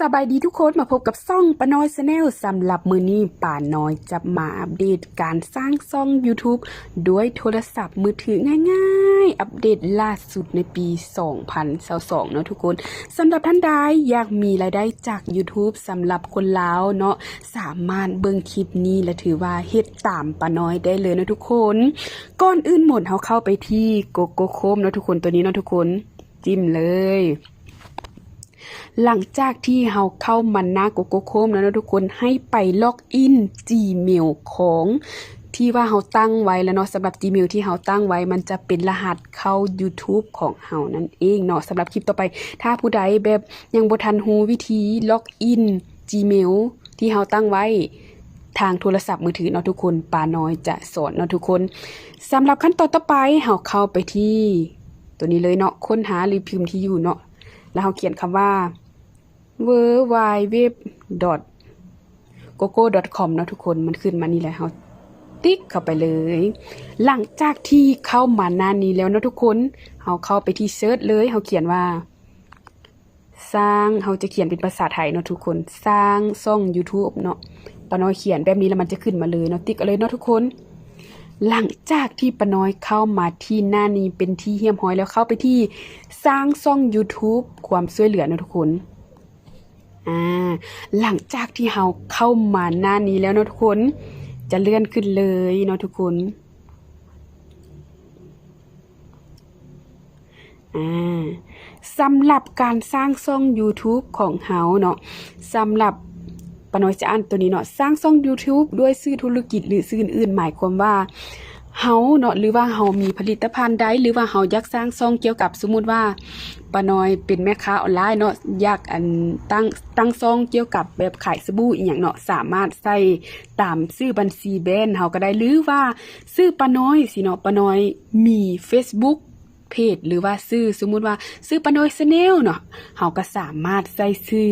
สบายดีทุกคนมาพบกับซ่องป้าน้อยชาแนลสำหรับมือนี้ป่าน้อยจะมาอัปเดตการสร้างซ่อง YouTube ด้วยโทรศัพท์มือถือง่ายๆ อัปเดตล่าสุดในปี 2022เนาะทุกคนสำหรับท่านใดอยากมีรายได้จาก YouTube สำหรับคนลาวเนาะสามารถเบิ่งคลิปนี้และถือว่าเฮ็ดตามป้าน้อยได้เลยนะทุกคนก่อนอื่นหมดเขาเข้าไปที่โกโก้โคมเนาะทุกคนตัวนี้เนาะทุกคนจิ้มเลย หลังจากที่เราเข้ามันหน้าโกโก้โคมแล้วนะทุกคนให้ไปล็อกอิน Gmail ของที่ว่าเราตั้งไว้แล้วเนาะสำหรับ Gmail ที่เราตั้งไว้ มันจะเป็นรหัสเข้า YouTube ของเรานั่นเองเนาะสำหรับคลิปต่อไป ถ้าผู้ใดแบบยังบ่ทันฮู้วิธีล็อกอิน Gmail ที่เราตั้งไว้ทางโทรศัพท์มือถือเนาะทุกคนปาน้อยจะสอนเนาะทุกคนสำหรับขั้นตอนต่อไปเราเข้าไปที่ ตัวนี้เลยเนาะค้นหาหรือพิมพ์ที่อยู่เนาะ แล้วเราเขียนคำว่า w w w g o g o c o m นะทุกคนมันขึ้นมานี่แหละเราติ๊กเข้าไปเลย หลังจากที่เข้ามาหน้านี้แล้วนะทุกคนเราเข้าไปที่เซิร์ชเลยเราเขียนว่า สร้างเราจะเขียนเป็นภาษาไทยเนาะทุกคน สร้างช่อง YouTube เนาะปาน้อยเขียนแบบนี้แล้วมันจะขึ้นมาเลยเนาะติ๊กเอาเลยเนาะทุกคน หลังจากที่ปาน้อยเข้ามาที่หน้านี้เป็นที่เฮียมห้อยแล้วเข้าไปที่สร้างช่อง YouTube ความช่วยเหลือนะทุกคนอ่าหลังจากที่เราเข้ามาหน้านี้แล้วนะทุกคน จะเลื่อนขึ้นเลยเนาะทุกคนอ่าสำหรับการสร้างช่อง YouTube ของเฮาเนาะสำหรับ ปาน้อยจะอ่านตัวนี้เนาะสร้างช่อง YouTube ด้วยชื่อธุรกิจหรือชื่ออื่นๆหมายความว่าเฮาเนาะหรือว่าเฮามีผลิตภัณฑ์ใดหรือว่าเฮาอยากสร้างช่องเกี่ยวกับสมมุติว่าปาน้อยเป็นแม่ค้าออนไลน์เนาะอยากอันตั้งตั้งช่องเกี่ยวกับแบบขายสบู่อีหยังเนาะสามารถใส่ตามชื่อบัญชีแบรนด์เฮาก็ได้หรือว่าชื่อปาน้อยสิเนาะปาน้อยมี Facebook เพจหรือว่าซื้อสมมุติว่าซื้อปาน้อยชาแนลเนาะเฮาก็สามารถใส่ซื้อ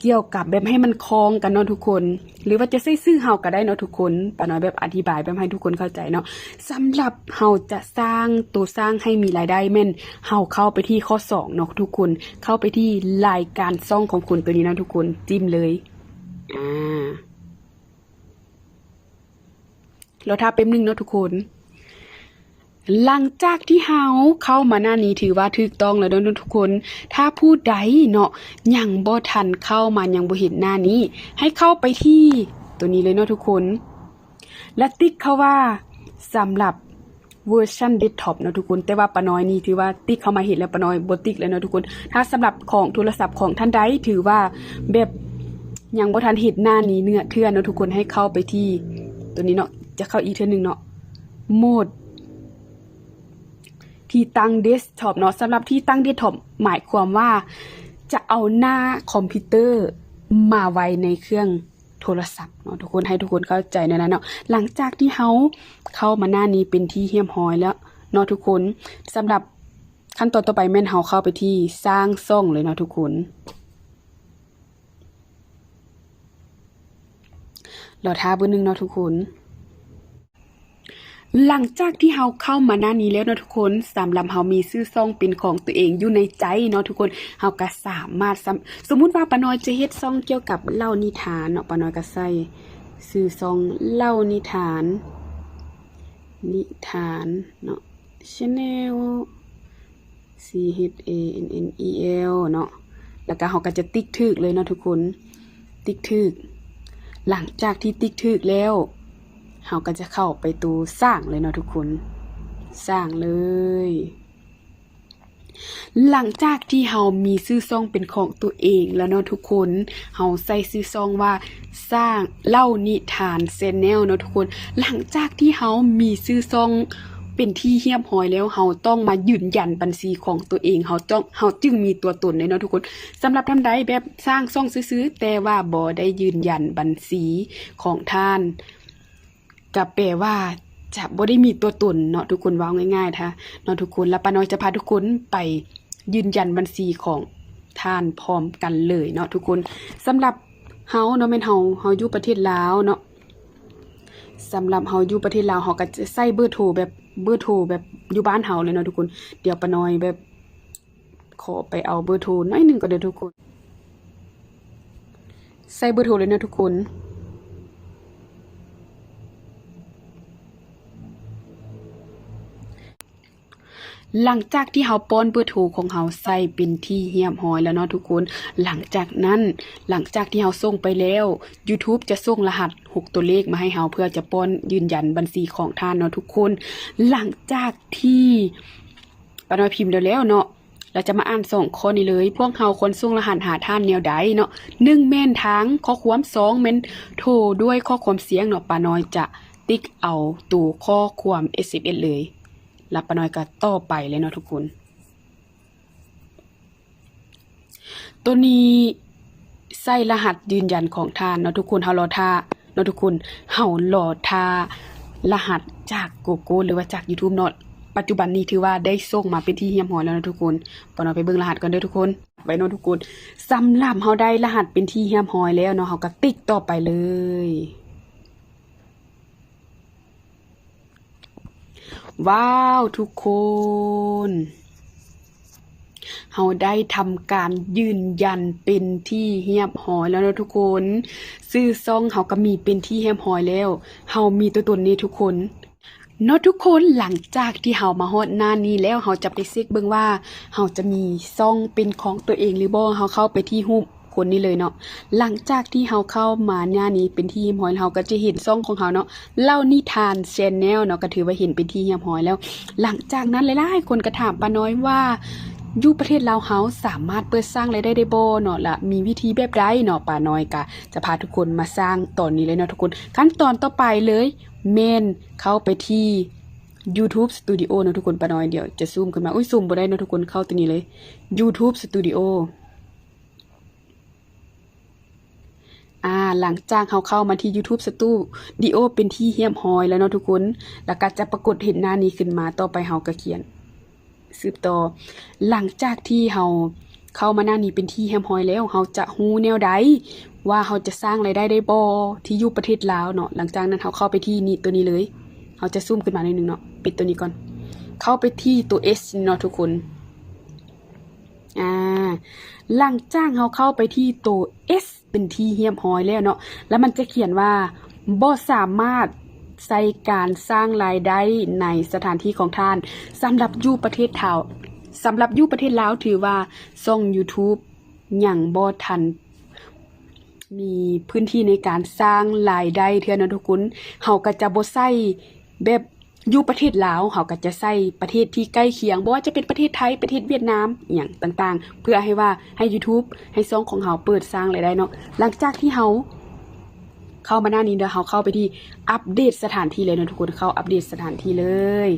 เกี่ยวกับแบบให้มันคล้องกันเนาะทุกคน หรือว่าจะใส่ซื้อเฮาก็ได้เนาะทุกคนปาน้อยแบบอธิบายแบบให้ทุกคนเข้าใจเนาะสำหรับเฮาจะสร้างตัวสร้างให้มีรายได้แม่นเฮาเข้าไปที่ข้อ2เนาะทุกคน เข้าไปที่รายการซ่องของคุณตัวนี้นะทุกคนจิ้มเลยอ่าแล้วถ้าเป็นหนึ่งเนาะทุกคน หลังจากที่เฮาเข้ามาหน้านี้ถือว่าถูกต้องแล้วนะทุกคน ถ้าผู้ใดเนาะยังบ่ทันเข้ามายังบ่เห็นหน้านี้ ให้เข้าไปที่ตัวนี้เลยเนาะทุกคน และติ๊กเขาว่าสำหรับเวอร์ชันเดสก์ท็อปเนาะทุกคน แต่ว่าปาน้อยนี่ถือว่าติ๊กเข้ามาเห็นแล้วปาน้อยบ่ติ๊กเลยเนาะทุกคน ถ้าสำหรับของโทรศัพท์ของท่านใดถือว่าแบบยังบ่ทันเห็นหน้านี้เนื้อเทื่อเนาะทุกคนให้เข้าไปที่ ตัวนี้เนาะจะเข้าอีกเทื่อหนึงเนาะโหมด ที่ตั้งเดสก์ท็อปเนาะสำหรับที่ตั้งเดสก์ท็อปหมายความว่าจะเอาหน้าคอมพิวเตอร์มาไว้ในเครื่องโทรศัพท์เนาะทุกคนให้ทุกคนเข้าใจในนั้นเนาะหลังจากที่เฮาเข้ามาหน้านี้เป็นที่เฮียมหอยแล้วเนาะทุกคนสำหรับขั้นตอนต่อไปแม่นเฮาเข้าไปที่สร้างซ่องเลยเนาะทุกคนเราท้าเบอร์หนึ่งเนาะทุกคน หลังจากที่เฮาเข้ามาหน้านี้แล้วเนาะทุกคนสำหรับเฮามีชื่อซ่องเป็นของตัวเองอยู่ในใจเนาะทุกคนเฮาก็สามารถสสมมุติว่าปาน้อยจะเฮ็ดซ่องเกี่ยวกับเล่านิทานเนาะปาน้อยก็ใส่ชื่อซ่องเล่านิทาน นิทานเนาะ Channel C H A N N E L เนาะแล้วก็เฮาก็จะติ๊กถึกเลยเนาะทุกคน ติ๊กถึกหลังจากที่ติ๊กถึกแล้ว เฮาก็จะเข้าไปตูสร้างเลยเนาะทุกคน สร้างเลย หลังจากที่เฮามีชื่อซองเป็นของตัวเองแล้วเนาะทุกคนเฮาใส่ชื่อซองว่าสร้างเล่านิทานแชนแนลเนาะทุกคน หลังจากที่เฮามีชื่อซองเป็นที่เฮียบหอยแล้วเฮาต้องมายืนยันบัญชีของตัวเองเฮาต้องเฮาจึงมีตัวตนเลยเนาะทุกคนสำหรับท่านใดแบบสร้างซ่องซื้อแต่ว่าบ่ได้ยืนยันบัญชีของท่าน ก็แปลว่าจะบ่ได้มีตัวตนเนาะทุกคนว้าง่ายๆท่าเนาะทุกคนแล้วป้าน้อยจะพาทุกคนไปยืนยันบัญชีของท่านพร้อมกันเลยเนาะทุกคนสำหรับเฮาเนาะแม่นเฮาเฮาอยู่ประเทศลาวเนาะสำหรับเฮาอยู่ประเทศลาวเฮาก็จะใส่เบอร์โทรแบบเบอร์โทรแบบอยู่บ้านเฮาเลยเนาะทุกคน เดี๋ยวป้าน้อยแบบ ขอไปเอาเบอร์โทรหน่อยหนึ่งก็เด้อทุกคน ใส่เบอร์โทรเลยนะทุกคน หลังจากที่เฮาป้อนเบอร์โทรของเฮาใส่เป็นที่เฮียมหอยแล้วเนาะทุกคน หลังจากนั้นหลังจากที่เฮาส่งไปแล้ว YouTube จะส่งรหัส 6 ตัวเลขมาให้เฮาเพื่อจะป้อนยืนยันบัญชีของท่านเนาะทุกคน หลังจากที่ปานอยพิมพ์แล้วเนาะเราจะมาอ่านสองข้อนี้เลย พวกเฮาคนส่งรหัสหาท่านแนวใดเนาะหนึ่งแม่นทางข้อความสองแม่นโทรด้วยข้อความเสียงเนาะปาน้อยจะติ๊กเอาตัวข้อความ SMS เลย แล้วปน้อยก็ต่อไปเลยเนาะทุกคน ตัวนี้ใส่รหัสยืนยันของท่านเนาะทุกคนเฮารอท่าเนาะทุกคนเฮารอท่ารหัสจากโกโก้หรือว่าจาก YouTube เนาะปัจจุบันนี้ถือว่าได้ส่งมาเป็นที่เฮียมหอยแล้วเนาะทุกคนปอนเอาไปเบิ่งรหัสกันเด้อทุกคน ไว้เนาะทุกคนสำหรับเฮาได้รหัสเป็นที่เฮียมหอยแล้วเนาะเฮาก็ติ๊กต่อไปเลย ว้าวทุกคนเฮาได้ทำการยืนยันเป็นที่เฮียบหอยแล้วนะทุกคนซื้อซองเฮาก็มีเป็นที่เฮียบหอยแล้วเฮามีตัวตนนี้ทุกคนเนาะทุกคนหลังจากที่เฮามาฮอดหน้านี้แล้วเฮาจะไปเช็คเบิ่งว่าเฮาจะมีซองเป็นของตัวเองหรือบ่เฮาเข้าไปที่รูป คนนี้เลยเนาะหลังจากที่เฮาเข้ามาหน้านี้เป็นที่เฮียบหอยเฮาก็จะเห็นซ่องของเฮาเนาะเล่านิทานแชนแนลเนาะก็ถือว่าเห็นเป็นที่เฮียบหอยแล้ว หลังจากนั้นหลายๆคนก็ถามป้าน้อยว่าอยู่ประเทศลาวเฮาสามารถเปิดสร้างรายได้ได้บ่เนาะละมีวิธีแบบใดเนาะป้าน้อยก็จะพาทุกคนมาสร้างตอนนี้เลยเนาะทุกคนขั้นตอนต่อไปเลยเมนเข้าไปที่ YouTube Studio เนาะทุกคนป้าน้อยเดี๋ยวจะซูมขึ้นมาอุ้ยซูมบ่ได้เนาะทุกคนเข้าตัวนี้เลย YouTube Studio อ่าหลังจากเขาเข้ามาที่ YouTube Studio เป็นที่เฮียมฮอยแล้วเนาะทุกคน แล้วก็จะปรากฏเห็นหน้านี้ขึ้นมาต่อไปเฮาก็เขียนสืบต่อ หลังจากที่เฮาเข้ามาหน้านี้เป็นที่แฮมฮอยแล้วเฮาจะฮู้แนวใดว่าเฮาจะสร้างรายได้ได้บ่ที่อยู่ประเทศลาวเนาะหลังจากนั้นเฮาเข้าไปที่นี่ตัวนี้เลยเฮาจะซูมขึ้นมาหน่อยหนึงเนาะปิดตัวนี้ก่อน เข้าไปที่ตัว S เนาะทุกคน อ่าหลังจ้ากเฮาเข้าไปที่ตัว S เป็นที่เฮียมฮอยแล้วเนาะแล้วมันจะเขียนว่าบ่สามารถใส่การสร้างรายได้ในสถานที่ของท่านสำหรับยู่ประเทศเทาสำหรับยู่ประเทศลาวถือว่าช่อง YouTube ยังบ่ทันมีพื้นที่ในการสร้างรายได้เทื่อนะทุกคนเฮาก็จะบ่ใส่แบบ อยู่ประเทศลาวเฮาก็จะใส่ประเทศที่ใกล้เคียงบ่ว่าจะเป็นประเทศไทยประเทศเวียดนามอย่างต่างๆ เพื่อให้ว่าให้ YouTube ให้ช่องของเฮาเปิดสร้างรายได้เนาะหลังจากที่เฮาเข้ามาหน้านี้เดี๋ยวเราเข้าไปที่อัปเดตสถานที่เลยนะทุกคนเข้าอัปเดตสถานที่เลย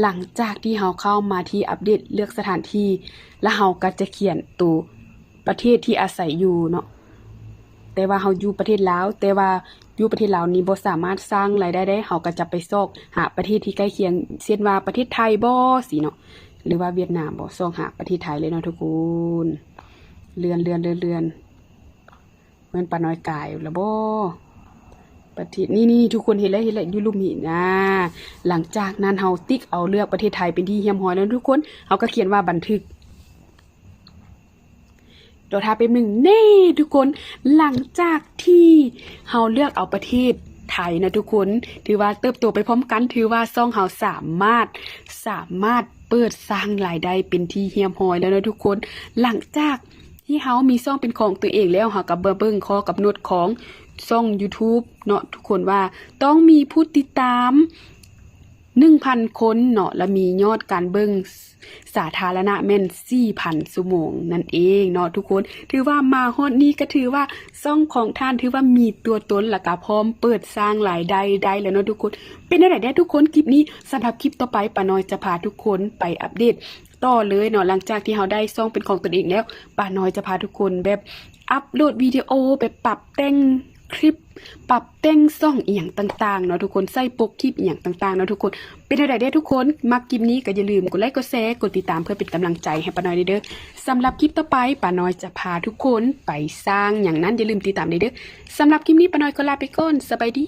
หลังจากที่เราเข้ามาที่อัปเดตเลือกสถานที่ แล้วเราก็จะเขียนตัวประเทศที่อาศัยอยู่เนาะแต่ว่าเราอยู่ประเทศลาวแต่ว่า อยู่ประเทศลาวนี้บ่สามารถสร้างรายได้ได้เราก็จะไปซอกหาประเทศที่ใกล้เคียงเช่นว่าประเทศไทยบ่สิเนาะหรือว่าเวียดนามบ่ซอกหาประเทศไทยเลยเนาะทุกคนเลื่อนเลื่อนเลื่อนเลื่อนเหมือนปลาน้อยกายล้วบ่ประเทศนี่นี่ทุกคนเห็นแล้วเห็นแล้วอยู่รูปนี้นะหลังจากนั้นเฮาติ๊กเอาเลือกประเทศไทยเป็นที่เฮียมฮอยแล้วทุกคนเฮาก็เขียนว่าบันทึกเดี๋ยวทาเป็นหนึ่งเน่ทุกคนหลังจากที่ เฮาเลือกเอาประเทศไทยนะทุกคน ถือว่าเติบโตไปพร้อมกันถือว่าซ่องเฮาสามารถสามารถเปิดสร้างรายได้เป็นที่เฮียมหอยแล้วนะทุกคน หลังจากที่เฮามีซ่องเป็นของตัวเองแล้วเฮากับเบอร์เบิ้งคอกับนวดของซ่อง YouTube เนาะทุกคนว่าต้องมีผู้ติดตาม 1,000คนเนาะและมียอดการเบิ่งสาธารณะแม่น4,000ชั่วโมงนั่นเองเนาะทุกคน ถือว่ามาฮอดนี้ก็ถือว่าซ่องของท่านถือว่ามีตัวตนและก็พร้อมเปิดสร้างรายได้ได้แล้วเนาะทุกคน เป็นอะไรได้ทุกคนคลิปนี้สำหรับคลิปต่อไปป้าน้อยจะพาทุกคนไปอัปเดตต่อเลยเนาะหลังจากที่เราได้ซ่องเป็นของตนเองแล้วป้าน้อยจะพาทุกคนแบบอัปโหลดวิดีโอแบบปรับแต่ง คลิป ปรับแต่งซ่องอียงต่างๆเนาะทุกคนใส่ปกคลิปอีหยังต่างๆเนาะทุกคน เป็นอะไรได้ทุกคนมักคลิปนี้ก็อย่าลืมกดไลค์กดแชร์กดติดตามเพื่อเป็นกำลังใจให้ป้าน้อยเด้อสำหรับคลิปต่อไปป้าน้อยจะพาทุกคนไปสร้างอย่างนั้นอย่าลืมติดตามเด้อสำหรับคลิปนี้ป้าน้อยก็ลาไปก่อนสบายดี